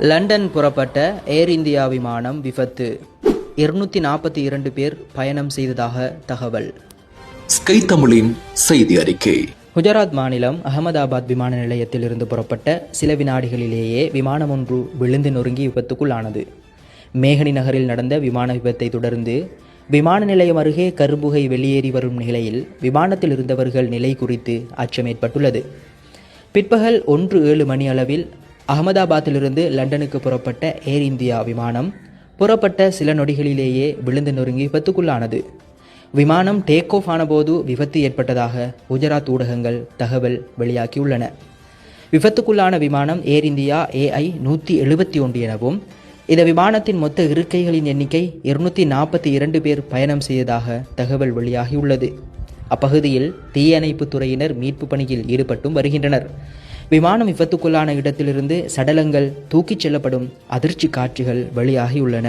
London புறப்பட்ட ஏர் India விமானம் விபத்து. இருநூற்றி நாற்பத்தி இரண்டு பேர் பயணம் செய்ததாக தகவல். ஸ்கை தமிழின் செய்தி அறிக்கை. குஜராத் மாநிலம் அகமதாபாத் விமான நிலையத்தில் இருந்து புறப்பட்ட சில வினாடிகளிலேயே விமானம் ஒன்று விழுந்து நொறுங்கி விபத்துக்குள்ளானது. மேகனி நகரில் நடந்த விமான விபத்தை தொடர்ந்து விமான நிலையம் அருகே கரும்புகை வெளியேறி வரும் நிலையில் விமானத்தில் இருந்தவர்கள் நிலை குறித்து அச்சம் ஏற்பட்டுள்ளது. பிற்பகல் ஒன்று ஏழு மணி அளவில் அகமதாபாத்திலிருந்து லண்டனுக்கு புறப்பட்ட ஏர் இந்தியா விமானம் புறப்பட்ட சில நொடிகளிலேயே விழுந்து நொறுங்கி விபத்துக்குள்ளானது. விமானம் டேக் ஆஃப் ஆனபோது விபத்து ஏற்பட்டதாக குஜராத் ஊடகங்கள் தகவல் வெளியாகியுள்ளன. விபத்துக்குள்ளான விமானம் ஏர் இந்தியா ஏஐ நூற்றி எழுபத்தி ஒன்று எனவும் இந்த விமானத்தின் மொத்த இருக்கைகளின் எண்ணிக்கை இருநூற்றி நாற்பத்தி இரண்டு பேர் பயணம் செய்ததாக தகவல் வெளியாகியுள்ளது. அப்பகுதியில் தீயணைப்புத் துறையினர் மீட்பு பணியில் ஈடுபட்டும் வருகின்றனர். விமானம் விபத்துக்குள்ளான இடத்திலிருந்து சடலங்கள் தூக்கிச் செல்லப்படும் அதிர்ச்சி காட்சிகள் வெளியாகியுள்ளன.